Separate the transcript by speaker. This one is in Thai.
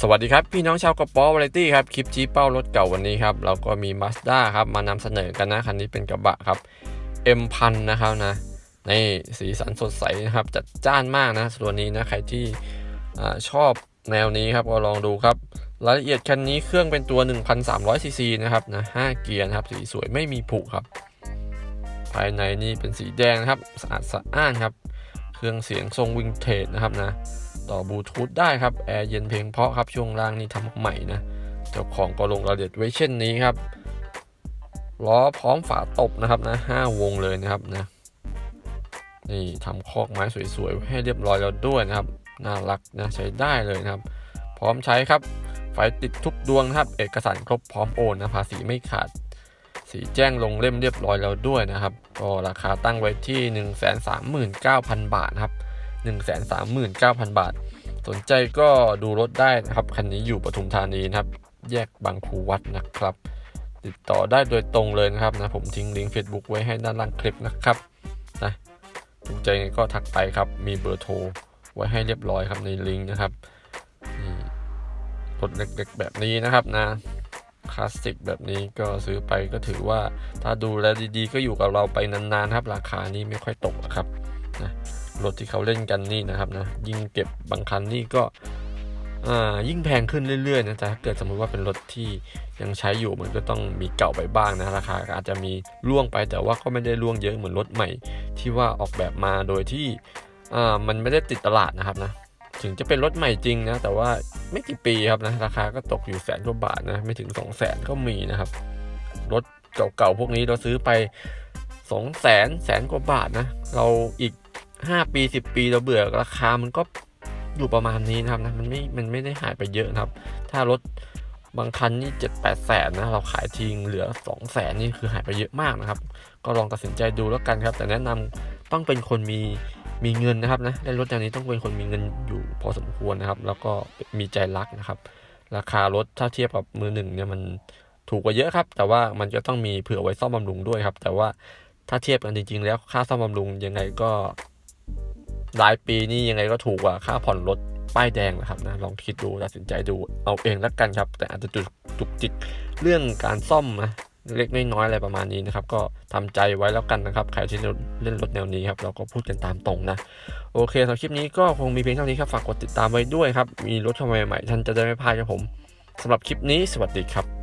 Speaker 1: สวัสดีครับ พี่น้องชาวกระป๋อวาไรตี้ครับ คลิปชี้เป้ารถเก่าวันนี้ครับ เราก็มี Mazda ครับมานำเสนอกันนะ คันนี้เป็นกระบะครับ M พันนะครับนะในสีสันสดใสนะครับ จัดจ้านมากนะส่วนี้นะ ใครที่อชอบแนวนี้ครับ ก็ลองดูครับ รายละเอียดคันนี้เครื่องเป็นตัว 1,300 ซีซีนะครับนะ5เกียร์นะครับสีสวยไม่มีผุครับ ภายในนี่เป็นสีแดงนะครับสะอาดสะอ้านครับ เครื่องเสียงทรงวินเทจนะครับนะ ต่อบลูทูธได้ครับแอร์เย็นเพลงเพราะครับช่วงล่างนี่ทำใหม่นะเจ้าของก็ลงรายละเอียดไว้เช่นนี้ครับล้อพร้อมฝาตบนะครับนะห้าวงเลยนะครับนะนี่ทำคอกไม้สวยๆไว้ให้เรียบร้อยแล้วด้วยนะครับน่ารักนะใช้ได้เลยนะครับ พร้อมใช้ครับไฟติดทุกดวงครับ เอกสารครบพร้อมโอนนะภาษีไม่ขาด สีแจ้งลงเล่มเรียบร้อยแล้วด้วยนะครับ ก็ราคาตั้งไว้ที่ 139,000 บาทนะครับ 139,000 บาท สนใจก็ดูรถได้นะครับ คันนี้อยู่ปทุมธานีนะครับ แยกบางคูวัดนะครับ ติดต่อได้โดยตรงเลยนะครับนะผมทิ้งลิงก์ Facebook ไว้ให้ด้านล่างคลิปนะครับนะถูกใจก็ทักไปครับ มีเบอร์โทรไว้ให้เรียบร้อยครับในลิงก์นะครับนี่รถเล็กๆแบบนี้นะครับนะคลาสสิกแบบนี้ก็ซื้อไปก็ถือว่าถ้าดูแลดีๆ ก็อยู่กับเราไปนานๆครับ ราคานี้ไม่ค่อยตกครับ นะรถที่เขาเล่นกันนี่นะครับนะยิ่งเก็บบางคันนี่ก็ยิ่งแพงขึ้นเรื่อยๆนะแต่ถ้าเกิดสมมุติว่าเป็นรถที่ยังใช้อยู่มันก็ต้องมีเก่าไปบ้างนะราคาอาจจะมีล่วงไปแต่ว่าก็ไม่ได้ล่วงเยอะเหมือนรถใหม่ ที่ว่าออกแบบมาโดยที่มันไม่ได้ติดตลาดนะครับนะถึงจะเป็นรถใหม่จริงนะแต่ว่าไม่กี่ปีครับนะราคาก็ตกอยู่แสนกว่าบาทนะไม่ถึง 2 0 0แสนก็มีนะครับรถเก่าๆพวกนี้เราซื้อไป 2 0 0แสนแสนกว่าบาทนะเราอีก 5ปี10ปีเราเบื่อราคามันก็อยู่ประมาณนี้นะครับนะมันไม่มันไม่ได้หายไปเยอะนะครับ ถ้ารถบางคันนี่7 8แปดแสนนะเราขายทิ้งเหลือ2 0 0แสนนี่คือหายไปเยอะมากนะครับ ก็ลองตัดสินใจดูแล้วกันครับ แต่แนะนำต้องเป็นคนมีมีเงินนะครับนะเล่นรถอย่างนี้ต้องเป็นคนมีเงินอยู่พอสมควรนะครับ แล้วก็มีใจรักนะครับ ราคารถถ้าเทียบกับมือหนึ่งเนี่ยมันถูกกว่าเยอะครับ แต่ว่ามันก็ต้องมีเผื่อไว้ซ่อมบำรุงด้วยครับ แต่ว่าถ้าเทียบกันจริง ๆ แล้วค่าซ่อมบำรุงยังไงก็ รายปีนี่ยังไงก็ถูกกว่าค่าผ่อนรถป้ายแดงนะครับนะลองคิดดูตัดสินใจดูเอาเองแล้วกันครับ แต่อาจจะจุกจิกเรื่องการซ่อมนะเล็กน้อยๆอะไรประมาณนี้นะครับ ก็ทำใจไว้แล้วกันนะครับใครที่เล่นรถแนวนี้ครับ เราก็พูดกันตามตรงนะ โอเคสำหรับคลิปนี้ก็คงมีเพียงเท่านี้ครับ ฝากกดติดตามไว้ด้วยครับ มีรถเข้ามาใหม่ๆท่านจะได้ไม่พลาดครับผมสำหรับคลิปนี้สวัสดีครับ